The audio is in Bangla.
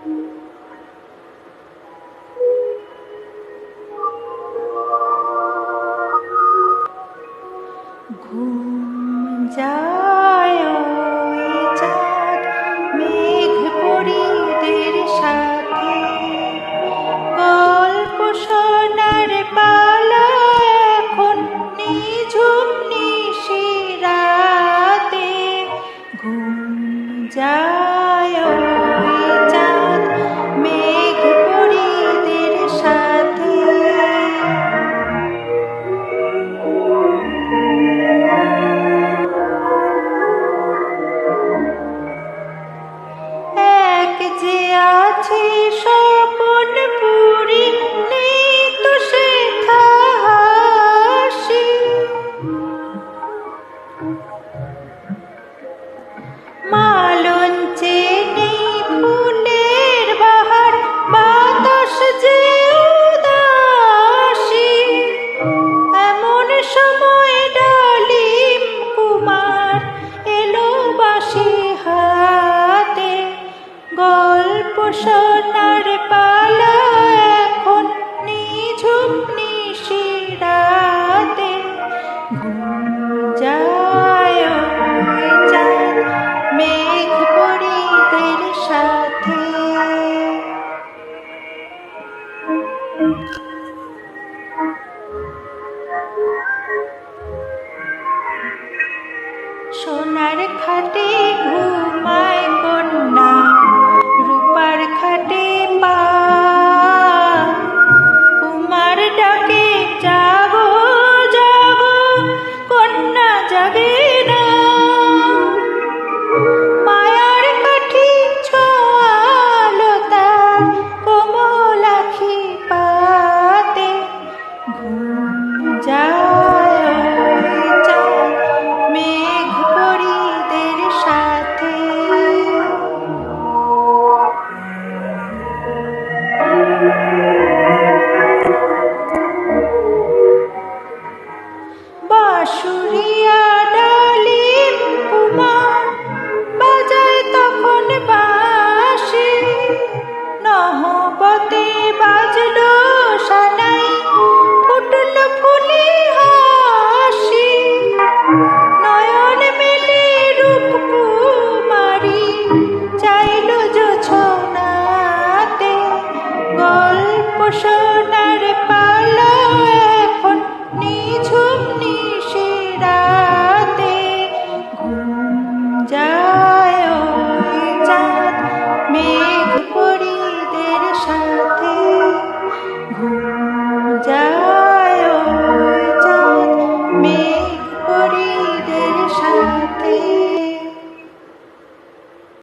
ঘুম যায় চাঁদ মেঘ পরিদের সাথে। গল্প শোনার পালা এখন নিঝুম নিশিরাতে ঘুম যায় 起身 সোনার পালা এখন নিঝুম নিশিরাতে। যায় মেঘ পরিদের সাথে। যাবে না। মায়ার কাঠি ছোয়ালো তার কোমলাখি পাতে। ঘুম যা সোনার পালো এখন নিঝুম নিশিরাতে। ঘুম যায় ওই চাঁদ, মেঘ পরিদের সাথে। ঘুম যায় ওই চাঁদ, মেঘ পরিদের সাথে।